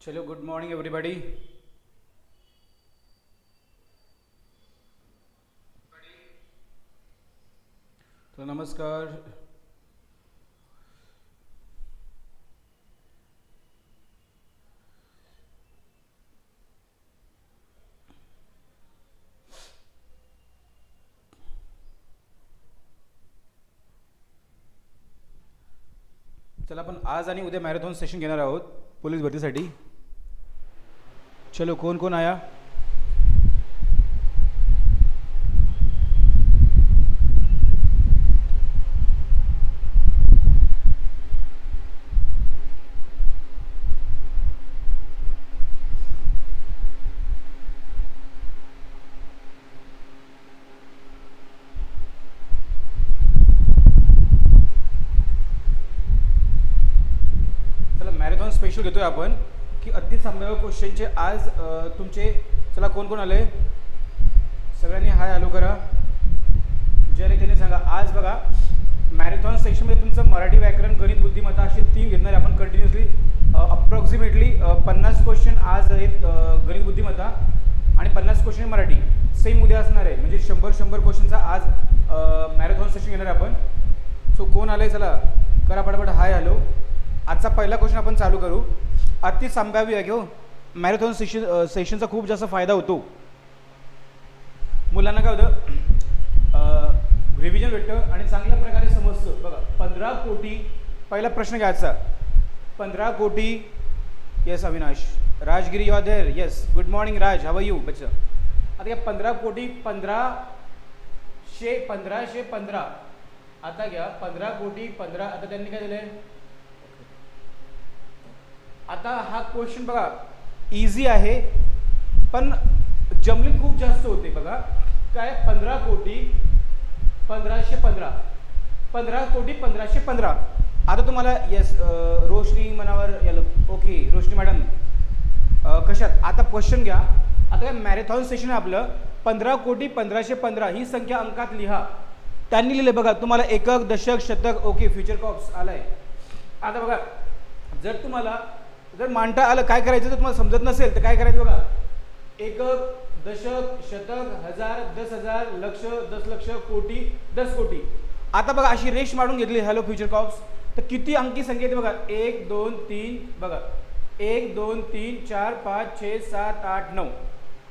चलो good morning everybody तो नमस्कार। चला आपण आज आणि उद्या मॅरेथॉन सेशन घेणार आहोत पोलीस भरतीसाठी. चलो कौन कौन आया? चला मॅरेथॉन स्पेशल घेतोय आपण. की अति संभाव्य क्वेश्चनचे आज तुमचे चला कोण कोण आले सगळ्यांनी हाय आलो करा. ज्या रीतीने सांगा आज बघा मॅरेथॉन सेक्शनमध्ये तुमचं मराठी व्याकरण गणित बुद्धिमत्ता असे तीन घेणार आहे आपण कंटिन्युअसली अप्रॉक्सिमेटली पन्नास क्वेश्चन आज आहेत गणित बुद्धिमत्ता आणि पन्नास क्वेश्चन मराठी. सेम उद्या असणार आहे. म्हणजे शंभर शंभर क्वेश्चनचा आज मॅरेथॉन सेशन घेणार आहे आपण. सो कोण आलं आहे चला करा पटापट. हाय हॅलो आजचा पहिला क्वेश्चन आपण चालू करू. अति संभाव्य आहे. घेऊ मॅरेथॉन सेशन सेशनचा खूप जास्त फायदा होतो. मुलांना काय होतं रिव्हिजन भेटतं आणि चांगल्या प्रकारे समजतं. बघा पंधरा कोटी पहिला प्रश्न घ्यायचा. पंधरा कोटी yes Avinash. Rajgiri you there yes good morning Raj how you बच्चा. आता या पंधरा कोटी पंधरा शे पंधराशे पंधरा. आता घ्या पंधरा कोटी पंधरा. आता त्यांनी काय दिलंय? आता हा क्वेश्चन बघा इझी आहे पण जमलिंग खूप जास्त होते बघा. काय? पंधरा कोटी पंधराशे पंधरा. पंधरा कोटी पंधराशे पंधरा. आता तुम्हाला येस रोशनी मनावर याला ओके रोशनी मॅडम. कशात? आता क्वेश्चन घ्या. आता काय मॅरेथॉन सेशन आपलं. पंधरा कोटी पंधराशे पंधरा. ही संख्या अंकात लिहा. त्यांनी लिहिले बघा तुम्हाला एकक दशक शतक ओके फ्युचर कॉप्स आलाय. आता बघा जर तुम्हाला जर मांडता आलं काय करायचं तर तुम्हाला समजत नसेल तर काय करायचं बघा? एकक दशक शतक हजार दस हजार लक्ष दस लक्ष कोटी दस कोटी. आता बघा अशी रेश मारून घेतली हॅलो फ्युचर कॉप्स तर किती अंकी संख्या येते बघा? एक दोन तीन बघा. एक दोन तीन चार पाच छे सात आठ नऊ.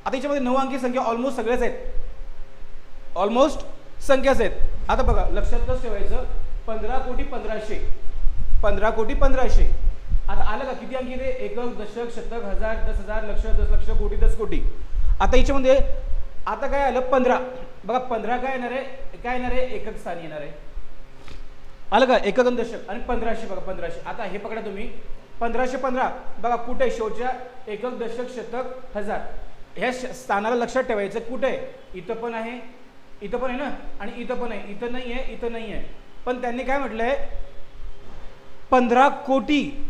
आता याच्यामध्ये नऊ अंकी संख्या ऑलमोस्ट सगळ्याच आहेत. ऑलमोस्ट संख्याच आहेत. आता बघा लक्षातच ठेवायचं? पंधरा कोटी पंधराशे. पंधरा कोटी पंधराशे. आता आलं का? किती अंकी ते एकक दशक शतक हजार दस हजार लक्ष दस लक्ष कोटी दस कोटी. आता याच्यामध्ये आता काय आलं? पंधरा. बघा पंधरा काय येणार आहे? काय येणार आहे? एकक स्थानी येणार आहे. आलं का? एकक आणि दशक आणि पंधराशे बघा पंधराशे. आता हे पकडा तुम्ही. पंधराशे पंधरा. बघा कुठे आहे शेवटच्या? एकक दशक शतक हजार. ह्या श- स्थानाला लक्षात ठेवायचं कुठे? आहे इथं पण आहे. इथं पण आहे ना? आणि इथं पण आहे. इथं नाही आहे इथं नाही आहे पण त्यांनी काय म्हटलंय? पंधरा कोटी.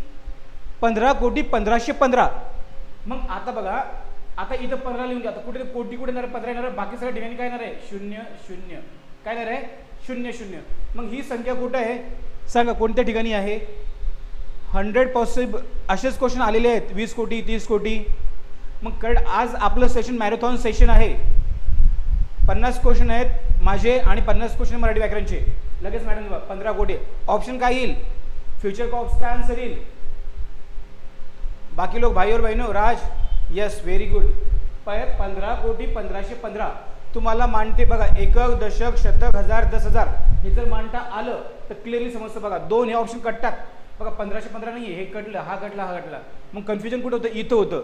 पंधरा कोटी पंधराशे पंधरा. मग आता बघा आता इथं पंधरा लिहून घ्या. कुठे कोटी कुठे येणार पंधरा येणार बाकी सगळ्या ठिकाणी काय येणार आहे? शून्य शून्य. काय येणार आहे? शून्य शून्य. मग ही संख्या कुठं आहे? सांगा कोणत्या ठिकाणी आहे? हंड्रेड पॉसिबल असेच क्वेश्चन आलेले आहेत. वीस कोटी तीस कोटी. मग कारण आज आपलं सेशन मॅरेथॉन सेशन आहे. पन्नास क्वेश्चन आहेत माझे आणि पन्नास क्वेश्चन मराठी व्याकरणचे. लगेच मॅडम पंधरा कोटी. ऑप्शन काय येईल? फ्युचर कॉप्स काय आन्सर येईल. बाकी लोक भाई और बहिणो राज यस व्हेरी गुड पै पंधरा कोटी पंधराशे पंधरा तुम्हाला मांडते बघा एकक दशक शतक हजार दस हजार हे जर मांडता आलं तर क्लिअरली समजतं बघा. दोन हे ऑप्शन कटतात. बघा पंधराशे पंधरा नाही हे कटलं हा कटला हा कटला. मग कन्फ्युजन कुठं होतं? इथं होतं.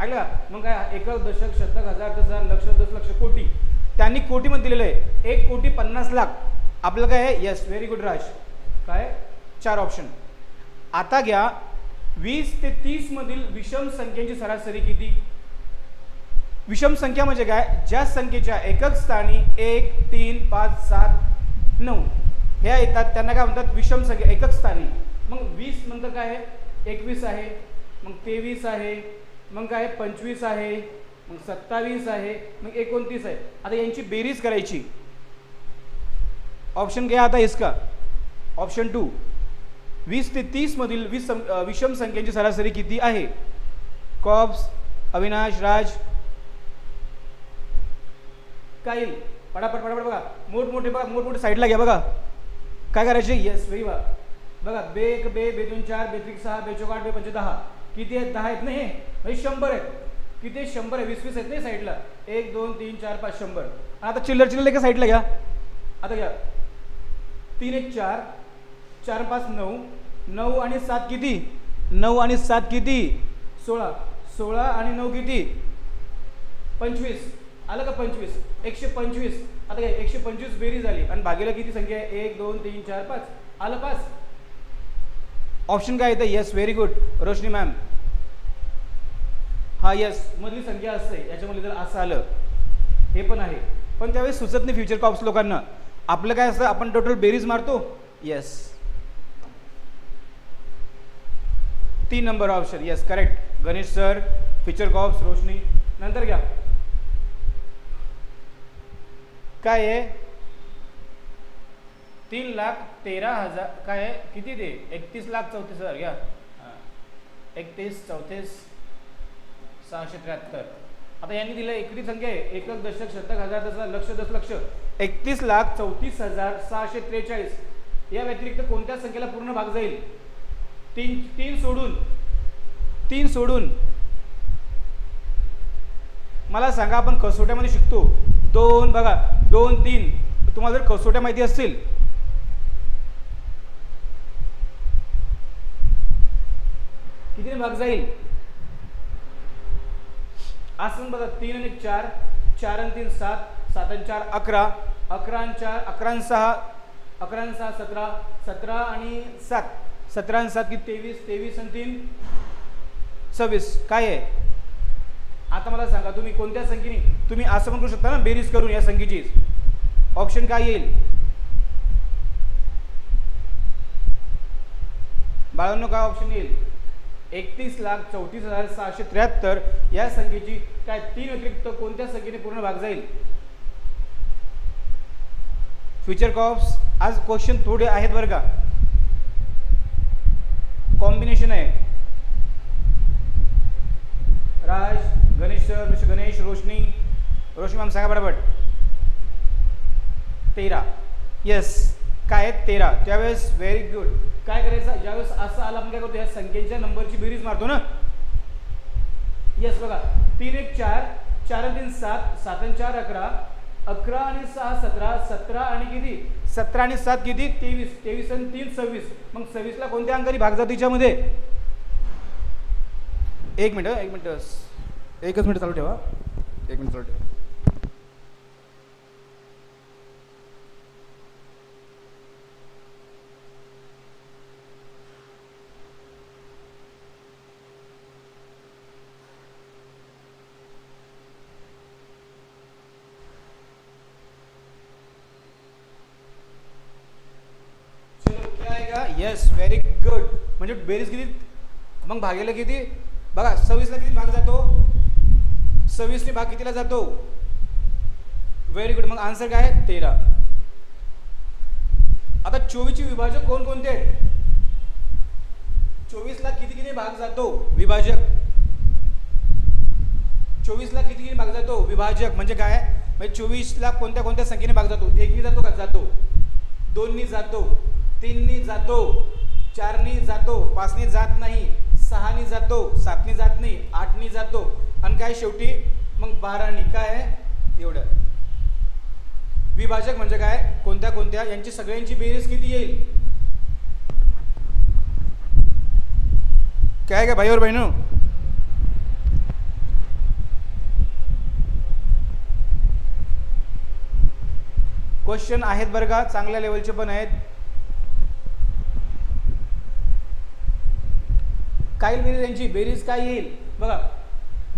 ऐकलं मग काय एकक दशक शतक हजार दस हजार लक्ष दस लक्ष कोटी. त्यांनी कोटीमध्ये दिलेलं आहे. एक कोटी पन्नास लाख. आपलं काय आहे? Yes very good Raj. काय? चार ऑप्शन आता घ्या. वीस ते तीस मधील विषम संख्येची सरासरी किती? विषम संख्या म्हणजे काय? ज्या संख्येच्या एकक स्थानी एक तीन पाच सात नऊ. ह्या येतात त्यांना काय म्हणतात? विषम संख्या एकक स्थानी. मग वीस नंतर काय आहे? एकवीस आहे. मग तेवीस आहे. मग काय आहे? पंचवीस आहे. मग सत्तावीस आहे. मग एकोणतीस आहे. आता यांची बेरीज करायची. ऑप्शन घ्या आता इसका. Option two. वीस ते तीसमधील वीस सं- विषम संख्यांची सरासरी किती आहे? कॉब्स अविनाश राज काय येईल पटापट पटापट बघा. मोठमोठे बघा. मोठमोठे साईडला घ्या बघा. काय करायचे? येस व्हेरी वा बघा बे एक बे बे दोन चार बे त्रिक सहा बे चौकाठ बे पंच दहा. किती आहेत? दहा आहेत ना हे? म्हणजे शंभर आहेत. किती आहेत? शंभर आहे. वीस वीस आहेत नाही साईडला एक दोन तीन चार पाच शंभर. आता चिल्लर चिल्लर एका साईडला घ्या. आता घ्या. तीन एक चार. चार पाच नऊ नऊ आणि सात किती? नऊ आणि सात किती? सोळा. सोळा आणि नऊ किती? पंचवीस. आलं का पंचवीस? एकशे पंचवीस. आता काय एकशे पंचवीस बेरी झाली. आणि भागीला किती संख्या आहे? एक दोन तीन चार पाच. आलं पाच. ऑप्शन काय येतं yes very good Roshni ma'am हा येस मधली संख्या असते. याच्यामध्ये जर असं आलं हे पण आहे. पण त्यावेळेस सुचत नाही फ्युचर कॉप्स लोकांना. आपलं काय असतं? आपण टोटल बेरीज मारतो? येस तीन number option yes correct Ganesh sir Future Cops Roshni. नंतर घ्या. काय आहे? तीन लाख तेरा हजार काय आहे? किती ते? एकतीस लाख चौतीस हजार. घ्या. एकतीस चौतीस सहाशे त्र्याहत्तर. आता यांनी दिलं एकरी संख्या आहे. एकक दशक शतक हजार दशक लक्ष दशलक्ष. एकतीस लाख चौतीस हजार सहाशे त्रेचाळीस. या व्यतिरिक्त कोणत्या संख्येला पूर्ण भाग जाईल? तीन तीन सोडून तीन सोडून. मला सांगा आपण कसोट्यामध्ये शिकतो. दोन बघा दोन तीन. तुम्हाला जर कसोट्या माहिती असतील. किती भाग जाईल? आसन बघा तीन आणि चार. चार आणि तीन सात. सात आणि चार अकरा. अकरा आणि चार अकरा आणि सहा. अकरा आणि सहा सतरा. सतरा आणि सात. सतरा आणि सात की तेवीस तेवीस आणि तीन. सव्वीस. काय आहे? आता मला सांगा तुम्ही कोणत्या संख्येने तुम्ही असं पण करू शकता ना बेरीज करून या संख्येची. ऑप्शन काय येईल? बाळांनो काय ऑप्शन येईल? एकतीस लाख चौतीस हजार सहाशे त्र्याहत्तर. या संख्येची काय तीन व्यतिरिक्त कोणत्या संख्येने पूर्ण भाग जाईल? फ्युचर कॉप्स आज क्वेश्चन थोडे आहेत बरं का. कॉम्बिनेशन आहे. राज गणेश सर गणेश रोशनी रोशनी मॅम सांगा बरोबर तेरा. येस काय आहे तेरा? त्यावेळेस व्हेरी गुड काय करायचं? ज्यावेळेस असं आला आपण काय करतो? या संख्येच्या नंबरची बेरीज मारतो ना? येस बघा. तीन एक चार चार तीन सात सात आणि चार अकरा अकरा आणि सहा सतरा सतरा आणि किती? सतरा आणि सात किती? तेवीस. तेवीस आणि तीन सव्वीस. मग सव्वीसला कोणत्या अंकारी भाग जातो तिच्यामध्ये एक मिनिट एक मिनिट. एकच मिनिट चालू ठेवा. एक मिनिट चालू ठेवा. का येस यस व्हेरी गुड म्हणजे बेरीज किती? मग भागेला किती? बघा सव्वीसला किती भाग जातो? सव्वीसने भाग कितीला जातो? व्हेरी गुड मग आन्सर काय? आहे तेरा. आता चोवीसचे विभाजक कोण कोणते आहेत चोवीसला किती किती भाग जातो? विभाजक. चोवीसला किती किती भाग जातो? विभाजक. म्हणजे काय? म्हणजे चोवीसला कोणत्या कोणत्या संख्येने भाग जातो? एकनी जातो का? जातो. दोननी जातो. तीननी जातो चारनी जातो पाचनी जात नाही सहानी जातो सातनी जात नाही आठनी जातो. आणि काय शेवटी? मग बारानी. काय आहे? एवढं. विभाजक म्हणजे काय? कोणत्या कोणत्या? यांची सगळ्यांची बेरीज किती येईल? काय काय भाईवर बहिणू? क्वेश्चन आहेत बरं का? चांगल्या लेवलचे पण आहेत. काय येईल बेरीज म्हणजे यांची बेरीज काय येईल? बघा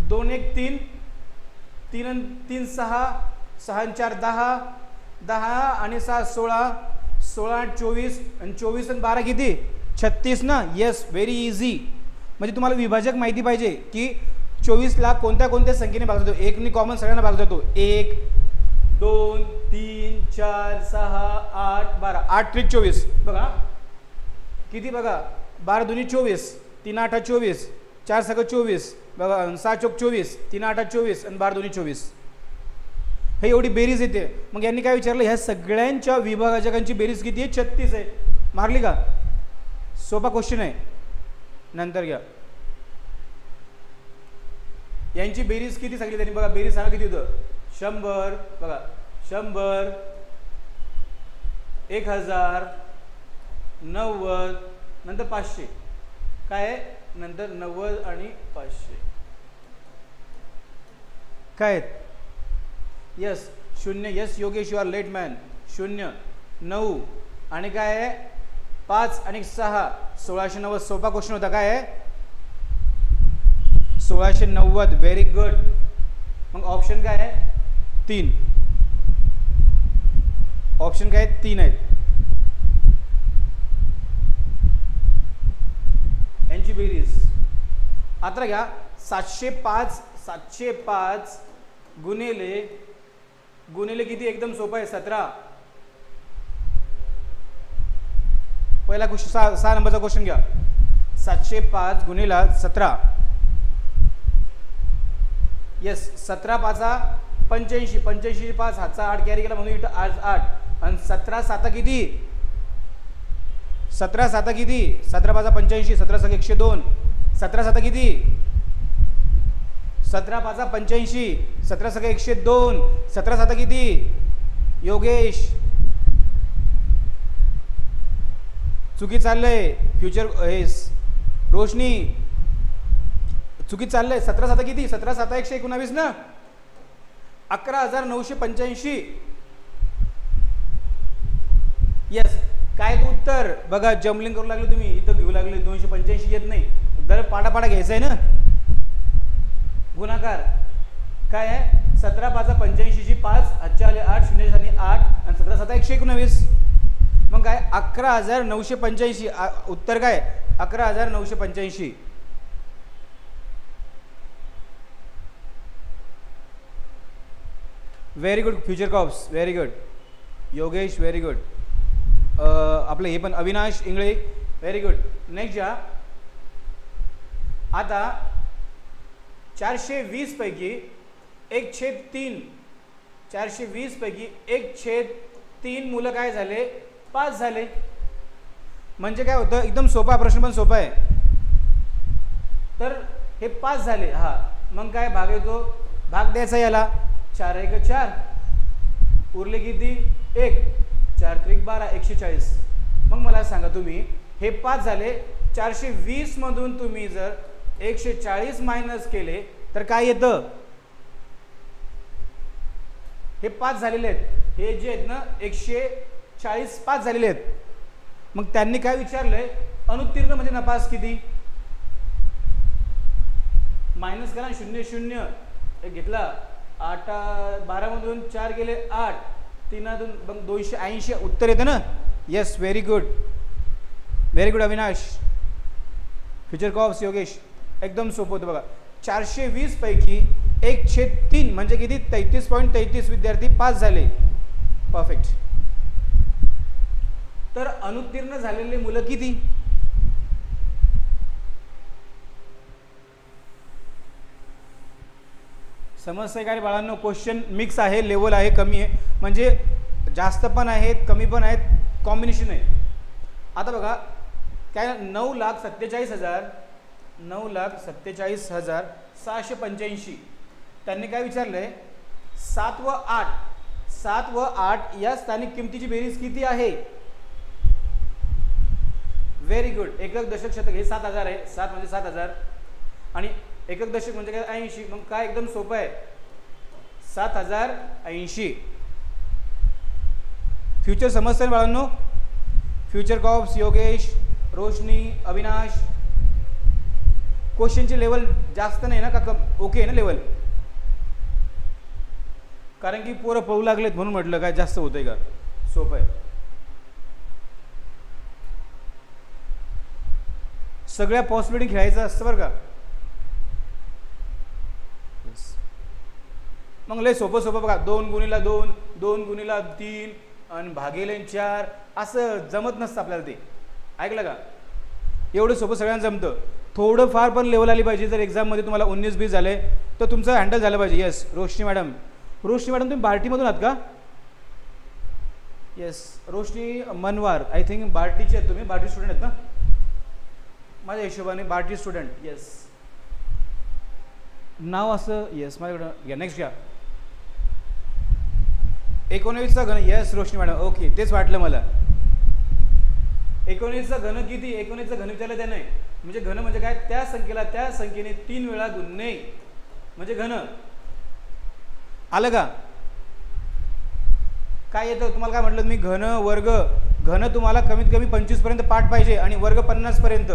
दोन एक तीन तीन अन तीन सहा सहा चार दहा दहा आणि सहा सोळा सोळा आठ चोवीस आणि चोवीस आणि बारा किती? छत्तीस ना? येस व्हेरी इझी म्हणजे तुम्हाला विभाजक माहिती पाहिजे की चोवीसला कोणत्या कोणत्या संख्येने भाग जातो? एकने कॉमन सगळ्यांना भाग जातो. एक दोन तीन चार सहा आठ बारा. आठ त्रिक चोवीस. बघा किती बघा? बारा दोन्ही चोवीस. तीन आठा चोवीस चार सगळं चोवीस बघा सहा चौक चोवीस तीन आठा चोवीस आणि बारा दोन्ही चोवीस. हे एवढी बेरीज येते. मग यांनी काय विचारलं? ह्या सगळ्यांच्या विभागाजकांची बेरीज किती आहे? छत्तीस आहे. मारली का? सोपा क्वेश्चन आहे. नंतर घ्या. यांची बेरीज किती सांगली त्यांनी? बघा बेरीज सांगा किती होतं? शंभर बघा शंभर एक हजार नव्वद नंतर पाचशे. काय आहे? नंतर नव्वद आणि पाचशे. काय आहेत? यस शून्य. Yes Yogesh you are late man शून्य नऊ. आणि काय आहे? पाच आणि सहा. सोळाशे नव्वद. सोपा क्वेश्चन होता. काय आहे? सोळाशे नव्वद. व्हेरी गुड मग ऑप्शन काय आहे? तीन. ऑप्शन काय आहेत तीन आहेत. यांची बेरीज. आता घ्या सातशे पाच सातशे पाच गुन्हेले गुन्हेले किती? एकदम सोपं आहे सतरा. पहिला क्वेश्चन सहा सहा नंबरचा क्वेश्चन घ्या. सातशे पाच गुन्हेला सतरा. येस सतरा पाचा पंच्याऐंशी. पंच्याऐंशी पाच हातचा आठ कॅरी केला म्हणून इथं आठ आठ. आणि सतरा साता किती? सतरा साता किती? सतरा पाचा पंच्याऐंशी सतरा सहा एकशे दोन. सतरा साता किती? सतरा पाचा पंच्याऐंशी सतरा सगळे एकशे दोन. सतरा साता किती? योगेश. चुकी चाललंय. फ्युचर हेस रोशनी. चुकी चाललंय. सतरा साता किती? सतरा साता एकशे एकोणावीस ना? अकरा हजार नऊशे पंच्याऐंशी. येस काय ते उत्तर? बघा जम्बलिंग करू लागले तुम्ही. इथं घेऊ लागले. दोनशे पंच्याऐंशी येत नाही. दर पाडापाडा घ्यायचा आहे ना? गुणाकार. काय आहे? सतरा पाचा पंच्याऐंशीची पाच आजच्या आले आठ शून्य आणि आठ आणि सतरा सतरा एकशे एकोणवीस. मग काय? अकरा हजार नऊशे पंच्याऐंशी. उत्तर काय? अकरा हजार नऊशे पंच्याऐंशी. Very good Future Cops very good Yogesh very good आपलं हे पण Avinash Ingale. Very good next या. आता चारशे वीस पैकी एक छेद तीन. चारशे वीस पैकी एक छेद तीन मुलं काय झाले? पास झाले. म्हणजे काय होतं? एकदम सोपा प्रश्न पण सोपा आहे. तर हे पास झाले. हा. मग काय भाग येतो? भाग द्यायचा याला. चार एक चार. उरले किती? एक. चार त्रिक बारा एकशे चाळीस मग मला सांगा तुम्ही हे पाच झाले चारशे वीसमधून तुम्ही जर एकशे चाळीस मायनस केले तर काय येतं? हे पाच झालेले आहेत. हे जे आहेत ना एकशे चाळीस पाच झालेले आहेत. मग त्यांनी काय विचारलंय? अनुत्तीर्ण म्हणजे नपास किती? मायनस करा शून्य शून्य. घेतला. आठ बारामधून चार गेले आठ. तीनातून मग दोनशे ऐंशी उत्तर येतं ना? Yes very good very good Avinash. Future cops Yogesh. एकदम सोपं होतं बघा. चारशे वीसपैकी एक छेद तीन म्हणजे किती? तेहतीस पॉईंट तेहतीस विद्यार्थी पास झाले. परफेक्ट तर अनुत्तीर्ण झालेली मुलं किती? समजतंय काय बाळांनो क्वेश्चन मिक्स आहे लेवल आहे कमी आहे. म्हणजे जास्त पण आहेत कमी पण आहेत कॉम्बिनेशन आहे. आता बघा काय नऊ लाख सत्तेचाळीस हजार नऊ लाख सत्तेचाळीस हजार सहाशे पंच्याऐंशी. त्यांनी काय विचारलं आहे सात व आठ सात व आठ या स्थानिक किमतीची बेरीज किती आहे? व्हेरी गुड एकक दशक शतक हे सात हजार आहे. सात म्हणजे सात हजार. आणि एकक दशक म्हणजे काय? ऐंशी. मग काय एकदम सोपं आहे. सात हजार ऐंशी. फ्युचर समजतं बाळांनो? Future cops Yogesh Roshni Avinash. क्वेश्चनची level जास्त नाही ना का कम? ओके आहे ना लेवल कारण की पोरं पळू लागलेत म्हणून म्हटलं काय जास्त होतंय का? सोपं आहे. सगळ्या पॉसिबिलिटी खेळायचं असतं बरं का? मग लय सोपं सोपं बघा दोन गुणीला दोन दोन गुणीला तीन आणि भागेले चार असं जमत नसतं आपल्याला ते. ऐकलं का? एवढं सोपं सगळ्यांना जमतं. थोडं फार पण लेवल आली पाहिजे जर एक्झाममध्ये तुम्हाला उन्नीस बीस झाले तर तुमचं हँडल झालं पाहिजे. Yes Roshni madam Roshni madam तुम्ही बार्टीमधून आहात का? येस रोशनी मनवार. आय थिंक बार्टीचे आहेत तुम्ही. बार्टी स्टुडंट आहेत ना? माझ्या हिशोबाने बार्टी स्टुडंट येस नाव असं येस माझ्याकडं घ्या. नेक्स्ट घ्या. एकोणवीसचा घन यस रोशनी मॅडम ओके तेच वाटलं मला. एकोणीसचा घन किती? एकोणीसचा घन विचारलं त्याने. म्हणजे घन म्हणजे काय? त्या संख्येला त्या संख्येने तीन वेळा गुन्हे. म्हणजे घन. आलं का? काय येतं? तुम्हाला काय म्हटलं? मी घन वर्ग. घन तुम्हाला कमीत कमी पंचवीसपर्यंत पाठ पाहिजे आणि वर्ग पन्नास पर्यंत.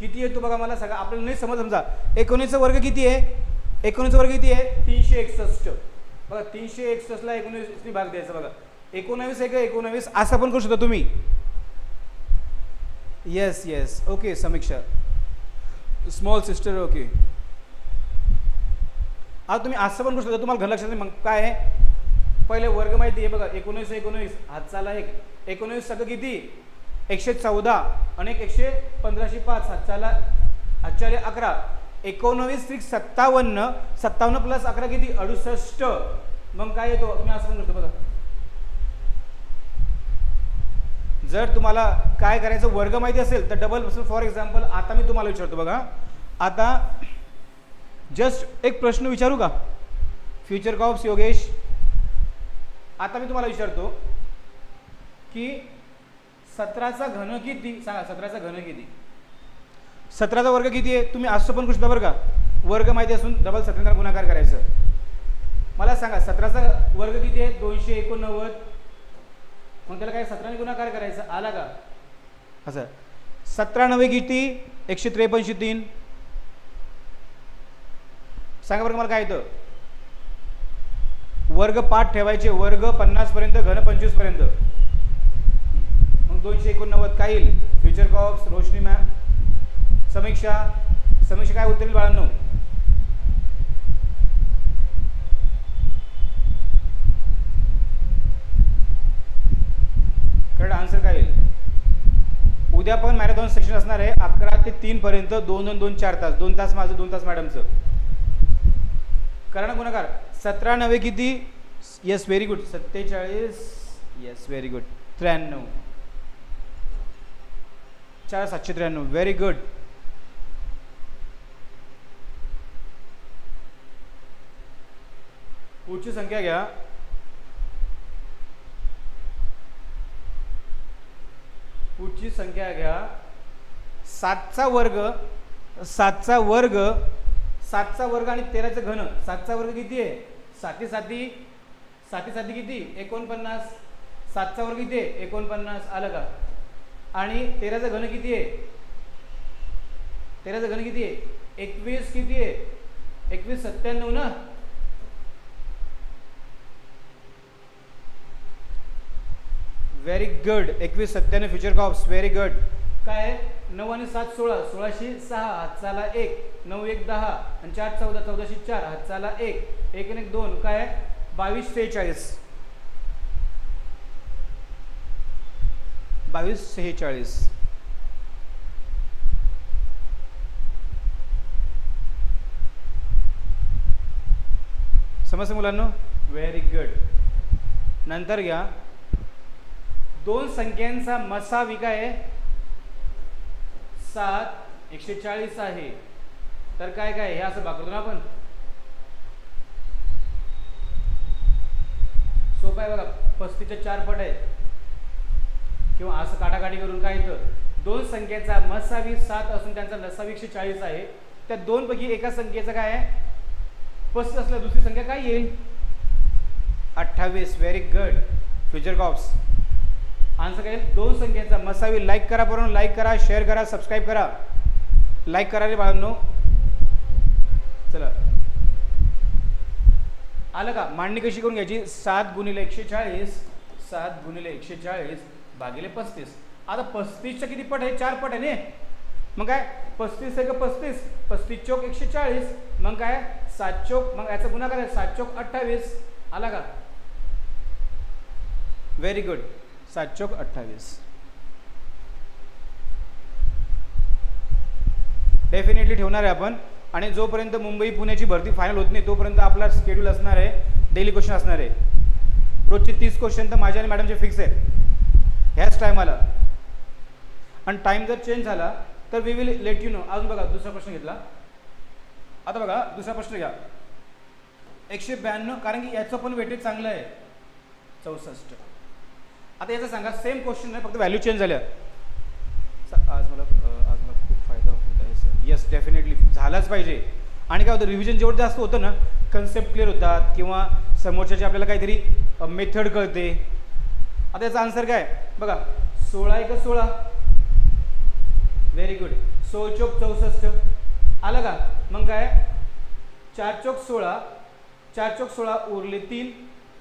किती येतो बघा मला सगळं आपल्याला नाही समज समजा. एकोणीसचा वर्ग किती आहे? एकोणीस वर्ग किती आहे? तीनशे एकसष्ट. बघा तीनशे एकसष्टला एकोणीसनी भाग द्यायचा बघा. एकोणावीस आहे का एकोणावीस असं पण करू शकता तुम्ही. Yes yes okay Samiksha. Small sister okay आता तुम्ही असं पण करू शकता. तुम्हाला घर लक्षात नाही मग काय आहे? पहिले वर्ग माहिती आहे बघा. एकोणीस एकोणवीस. हातचाला एक. एकोणवीस सगळं किती? एकशे चौदा. आणि एक एकशे पंधराशे पाच. हातचाला हातचाले अकरा. एकोणवीस त्रिक सत्तावन्न सत्तावन्न प्लस अकरा किती? अडुसष्ट. मग काय येतो? तुम्ही असं पण करतो बघा. जर तुम्हाला काय करायचं वर्ग माहिती असेल तर डबल फॉर एक्झाम्पल आता मी तुम्हाला विचारतो बघा. आता जस्ट एक प्रश्न विचारू का? Future cops Yogesh? आता मी तुम्हाला विचारतो की सतराचा घन किती? सांगा सतराचा घन किती? सतराचा वर्ग किती आहे? तुम्ही असं पण शकता बरं का? वर्ग माहिती असून डबल सतरा गुणाकार करायचं. मला सांगा सतराचा वर्ग किती आहे? दोनशे एकोणनव्वद. मग त्याला काय? सतराने गुणाकार करायचा. आला का? असं सतरा नव्हे किती? एकशे त्रेपन्नशे तीन. सांगा बरं मला काय येतं? वर्ग पाठ ठेवायचे. वर्ग पन्नासपर्यंत घन पंचवीसपर्यंत मग दोनशे एकोणनव्वद काय येईल? Future cops Roshni ma'am Samiksha Samiksha काय उत्तर बाळांनो? करेक्ट आन्सर काय येईल उद्या पण मॅरेथॉन सेक्शन असणार आहे अकरा ते तीन पर्यंत दोन दोन दोन चार तास. दोन तास माझं दोन तास मॅडमचं कारण गुणाकार सतरा नव्हे किती? येस व्हेरी गुड सत्तेचाळीस येस व्हेरी गुड त्र्याण्णव. चार सातशे त्र्याण्णव. व्हेरी गुड पुढची संख्या घ्या. पुढची संख्या घ्या. सातचा वर्ग सातचा वर्ग सातचा वर्ग आणि तेराचं घन. सातचा वर्ग किती आहे? साती साती साती साती किती? एकोणपन्नास. सातचा वर्ग किती आहे? एकोणपन्नास. आलं का? आणि तेराचं घन किती आहे? तेराचं घन किती आहे? एकवीस किती आहे? एकवीस सत्त्याण्णव ना? व्हेरी गुड एकवीस सत्त्याण्णव फ्युचर कॉप्स व्हेरी गुड काय आहे? नऊ आणि सात सोळा. सोळाशे सहा. हातचाला एक. नऊ एक दहा. आणि चार चौदा. चौदाशे चार. हातचाला एक. एक आणि एक दोन. काय आहे? बावीस सेहेचाळीस. बावीस सेहेचाळीस. समजतं मुलांना? व्हेरी गुड नंतर घ्या. दोन संख्यांचा मसावी काय आहे. सात एकशे चाळीस आहे. तर काय काय? हे असं बाकरतो ना आपण. सोपं आहे बघा. पस्तीच्या चार पट आहे किंवा असं काटाकाटी करून काय येतं? दोन संख्येचा मसावी सात असून त्यांचा लसावी एकशे चाळीस आहे. त्या दोन पैकी एका संख्येचं काय आहे? पस्तीस असल्या दुसरी संख्या काय येईल? अठ्ठावीस. Very good future cops answer काय दोन संख्येचा मसावी लाईक करा बरोबर लाईक करा शेअर करा सबस्क्राईब करा. लाईक करा रे बाळांनो. चला. आलं का? मांडणी कशी करून घ्यायची? सात गुणिले एकशे चाळीस सात गुणिले एकशे चाळीस भागिले पस्तीस. आता पस्तीसच्या किती पट आहे चार पट आहे ने? मग काय? पस्तीस आहे का पस्तीस पस्तीस चौक एकशे चाळीस मग काय? सात चौक मग याचा गुन्हा करायचा सात चौक अठ्ठावीस. आला का? व्हेरी गुड सात चौक अठ्ठावीस. डेफिनेटली ठेवणार आहे आपण. आणि जोपर्यंत मुंबई पुण्याची भरती फायनल होत नाही तोपर्यंत आपला स्केड्यूल असणार आहे. डेली क्वेश्चन असणार आहे. रोजचे तीस क्वेश्चन तर माझ्या आणि मॅडमचे फिक्स आहेत. ह्याच टायमाला आणि टाईम जर चेंज झाला तर we will let you know अजून बघा दुसरा प्रश्न घेतला. आता बघा दुसरा प्रश्न घ्या. एकशे ब्याण्णव कारण की याचं पण वेटेज चांगलं आहे. चौसष्ट. आता याचं सांगा सेम क्वेश्चन नाही फक्त व्हॅल्यू चेंज झाल्या. आज मला आज मला खूप फायदा होत आहे सर येस डेफिनेटली झालाच पाहिजे. आणि काय होतं रिव्हिजन जेवढं जास्त होतं ना कन्सेप्ट क्लिअर होतात किंवा समोरच्याची आपल्याला काहीतरी मेथड कळते. आता याचा आन्सर काय? बघा सोळा एक सोळा. व्हेरी गुड सो चौक चौसष्ट. आलं का? मग काय? चार चौक सोळा. चार चौक सोळा उरले तीन.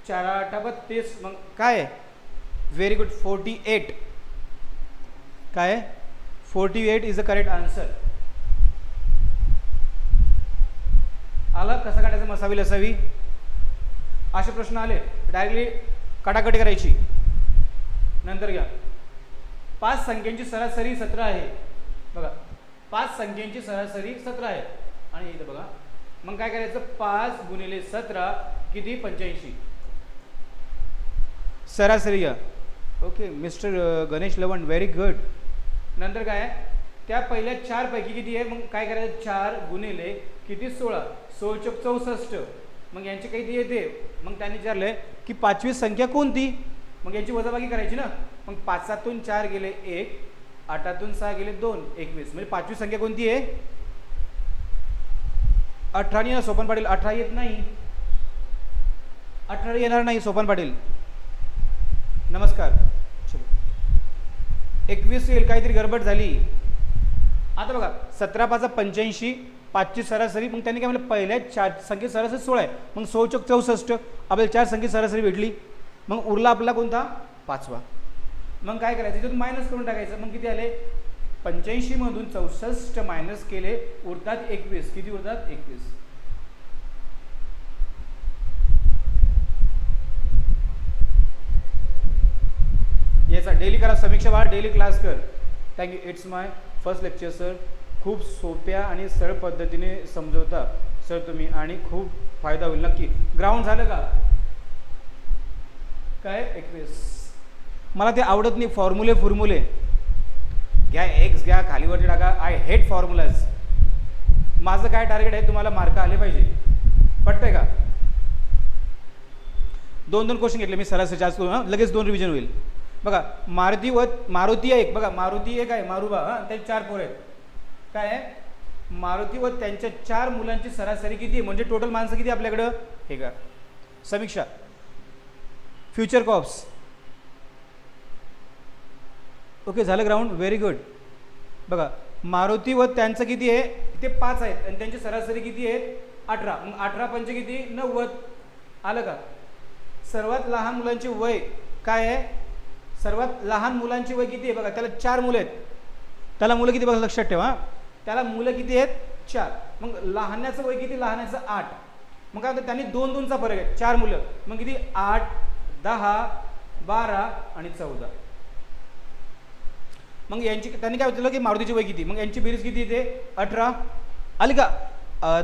चार आठ बत्तीस. मग काय? व्हेरी गुड फोर्टी एट काय forty eight is the correct answer आला? कसं काढायचं? मसावी लसावी? असे प्रश्न आले. डायरेक्टली कटाकटी करायची. नंतर घ्या. पाच संख्यांची सरासरी सत्र आहे. बघा. पाच संख्यांची सरासरी सतरा आहे. आणि इथं बघा. मग काय करायचं? पाच गुणिले सतरा किती? पंच्याऐंशी. सरासरी घ्या. ओके मिस्टर गणेश लवण व्हेरी गुड नंतर काय त्या पहिल्या चारपैकी किती आहे? मग काय करायचं? चार गुणिले किती? सोळा. सोळ चौसष्ट. मग यांची किती येते? मग त्यांनी विचारलंय की पाचवी संख्या कोणती? मग यांची वजाबाकी करायची ना? मग पाचातून चार गेले एक आठातून सहा गेले दोन एकवीस. म्हणजे पाचवी संख्या कोणती आहे? अठरानी ना सोपन पाटील? अठरा येत नाही. अठरा येणार नाही सोपन पाटील. नमस्कार. एकवीस येईल काहीतरी गडबड झाली. आता बघा सतरा पाचा पंच्याऐंशी पाचची सरासरी मग त्यांनी काय म्हणलं पहिल्या चार संख्येत सरासरी सोळा आहे. मग सोचक चौसष्ट आपल्याला चार संख्येत सरासरी भेटली. मग उरला आपला कोणता? पाचवा. मग काय करायचं? इथून मायनस करून टाकायचं. मग किती आले? पंच्याऐंशीमधून चौसष्ट मायनस केले उरतात एकवीस. किती उरतात? एकवीस याचा डेली करा समीक्षा बाळा डेली क्लास कर. Thank you it's my first lecture sir खूप सोप्या आणि सरळ पद्धतीने समजवता सर तुम्ही. आणि खूप फायदा होईल. नक्की. ग्राउंड झालं का? काय? एकवीस मला ते आवडत नाही. फॉर्म्युले फॉर्म्युले घ्या एक्स घ्या खालीवरती टाका. आय हेट फॉर्म्युलाज माझं काय टार्गेट आहे? तुम्हाला मार्क आले पाहिजे. पटतंय का? दोन दोन क्वेश्चन घेतले मी सरासरी. जास्त लगेच दोन रिव्हिजन होईल. बघा मारुती व मारुती एक बघा मारुती एक आहे मारुबा हां त्याचे चार पोर आहेत. काय आहे? मारुती व त्यांच्या चार मुलांची सरासरी किती आहे? म्हणजे टोटल माणसं किती आपल्याकडं? हे का समीक्षा. फ्युचर कॉप्स ओके झालं ग्राउंड व्हेरी गुड बघा मारुती व त्यांचं किती आहे? ते पाच आहेत. आणि त्यांची सरासरी किती आहे? अठरा. मग अठरा पंच किती? नव्वद. आलं का? सर्वात लहान मुलांचे वय काय आहे? सर्वात लहान मुलांची वय किती आहे बघा त्याला चार मुलं आहेत. त्याला मुलं किती बघा लक्षात ठेवा. त्याला मुलं किती आहेत? चार. मग लहानाचं वय किती? लहानाचं आठ. मग काय होतं? त्यांनी दोन दोनचा फरक आहे. चार मुलं. मग किती? आठ दहा बारा आणि चौदा. मग यांची त्यांनी काय होतं की मारुतीची वय किती? मग यांची बेरीज किती येते? अठरा. आली का?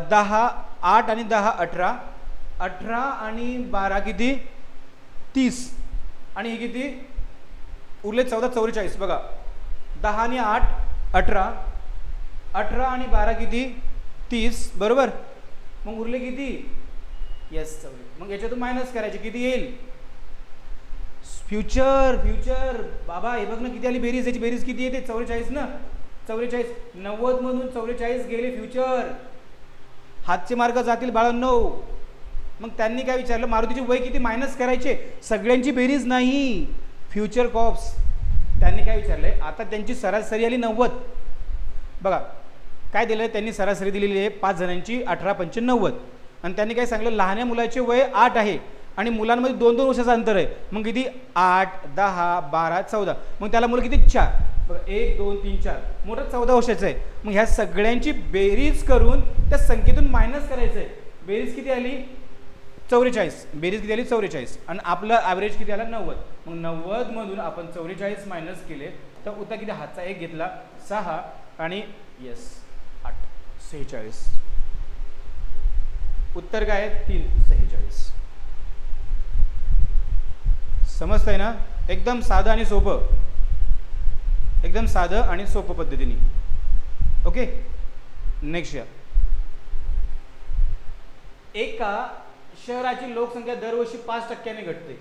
दहा आठ आणि दहा अठरा. अठरा आणि बारा किती? तीस. आणि हे किती? उरले चौदा चौवेचाळीस. बघा दहा आणि आठ अठरा. अठरा आणि बारा किती? तीस. बरोबर? मग उरले किती? येस चौवेचाळीस मग याच्यातून मायनस करायचे. किती येईल? फ्युचर फ्युचर बाबा हे बघ ना किती आली बेरीज? याची बेरीज किती येते? चौवेचाळीस ना? चौवेचाळीस. नव्वद मधून चौवेचाळीस गेले फ्युचर हातचे मार्ग जातील बाळांनो मग त्यांनी काय विचारलं? मारुतीची वय किती? मायनस करायचे. सगळ्यांची बेरीज नाही. Future cops. त्यांनी काय विचारलंय? आता त्यांची सरासरी आली नव्वद. बघा काय दिलं त्यांनी सरासरी दिलेली आहे पाच जणांची अठरा पंचे नव्वद. आणि त्यांनी काय सांगलं लहान्या मुलाचे वय आठ आहे आणि मुलांमध्ये दोन दोन वर्षाचं अंतर आहे. मग किती? आठ दहा बारा चौदा. मग त्याला मुलं किती? चार. बघा एक दोन तीन चार. मोठं चौदा वर्षाचं आहे. मग ह्या सगळ्यांची बेरीज करून त्या संख्येतून मायनस करायचं आहे बेरीज किती आली? चौवेचाळीस. बेरीज किती आली? चौवेचाळीस. आणि आपलं ॲव्हरेज किती आला? नव्वद. मग नव्वदमधून आपण चौवेचाळीस मायनस केले तर उत्तर किती? हातचा एक घेतला. सहा आणि येस आठ. सेहेचाळीस. उत्तर काय आहे? तीन. सेहेचाळीस. समजतंय ना? एकदम साधं आणि सोपं. एकदम साधं आणि सोपं पद्धतीने. ओके नेक्स्ट या एका शहराची लोकसंख्या दरवर्षी पाच टक्क्याने घटते.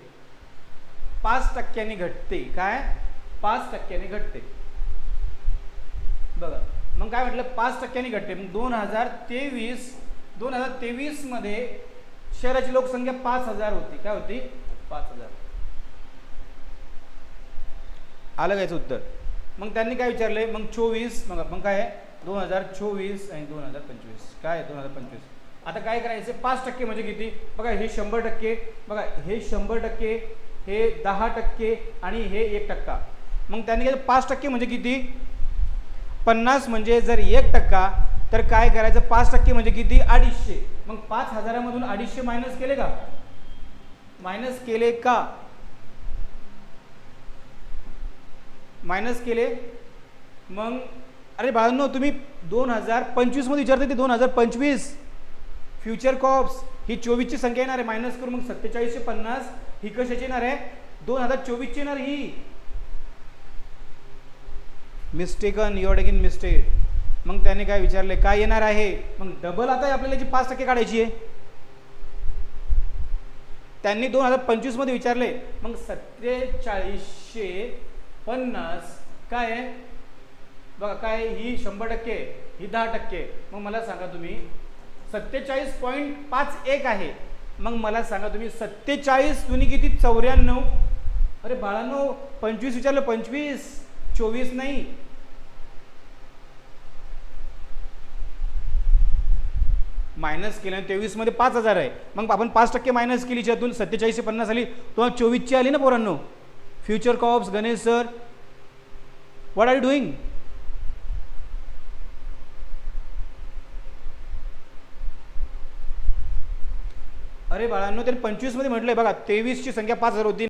पाच टक्क्याने घटते. काय? पाच टक्क्याने घटते. बघा मग काय म्हटलं? पाच टक्क्याने घटते. मग दोन हजार तेवीस दोन हजार तेवीसमध्ये शहराची लोकसंख्या पाच हजार होती. काय होती? पाच हजार. आलं का याचं उत्तर? मग त्यांनी काय विचारले मग चोवीस मग मग काय दोन हजार चोवीस आणि दोन हजार पंचवीस. काय दोन हजार पंचवीस. आता काय करायचं पाच टक्के म्हणजे किती? बघा हे शंभर टक्के बघा हे शंभर टक्के हे दहा टक्के आणि हे एक टक्का. मग त्यांनी काय पाच टक्के म्हणजे किती? पन्नास म्हणजे जर एक टक्का तर काय करायचं? पाच टक्के म्हणजे किती? अडीचशे. मग पाच हजारामधून अडीचशे मायनस केले का? मायनस केले का? मायनस केले? मग अरे बाळांनो तुम्ही दोन हजार पंचवीसमध्ये विचारते ते दोन हजार पंचवीस. फ्युचर कॉप्स ही चोवीसची संख्या येणार आहे. मायनस करून मग सत्तेचाळीसशे पन्नास. ही कशाची येणार आहे? दोन हजार चोवीसची येणार ही. मिस्टेकन युअर टेकिन मिस्टेक मग त्याने काय विचारले? काय येणार आहे? मग डबल आता आपल्याला जी पाच टक्के काढायची आहे. त्यांनी दोन हजार पंचवीसमध्ये विचारले. मग सत्तेचाळीसशे पन्नास काय आहे? बघा काय ही शंभर टक्के ही दहा टक्के मग मला सांगा तुम्ही. सत्तेचाळीस पॉईंट पाच एक आहे. मग मला सांगा तुम्ही सत्तेचाळीस तुम्ही किती? चौऱ्याण्णव. अरे बाळांनो पंचवीस विचारलं पंचवीस. चोवीस नाही. मायनस केलं तेवीसमध्ये पाच हजार आहे. मग आपण पाच टक्के मायनस केली ज्यातून सत्तेचाळीसशे पन्नास आली तुम्हाला चोवीसची आली ना पोरांनो? Future cops Ganesh sir what are you doing अरे बाळांनो त्यांनी पंचवीसमध्ये म्हटलं आहे बघा तेवीसची संख्या पाच हजार होती.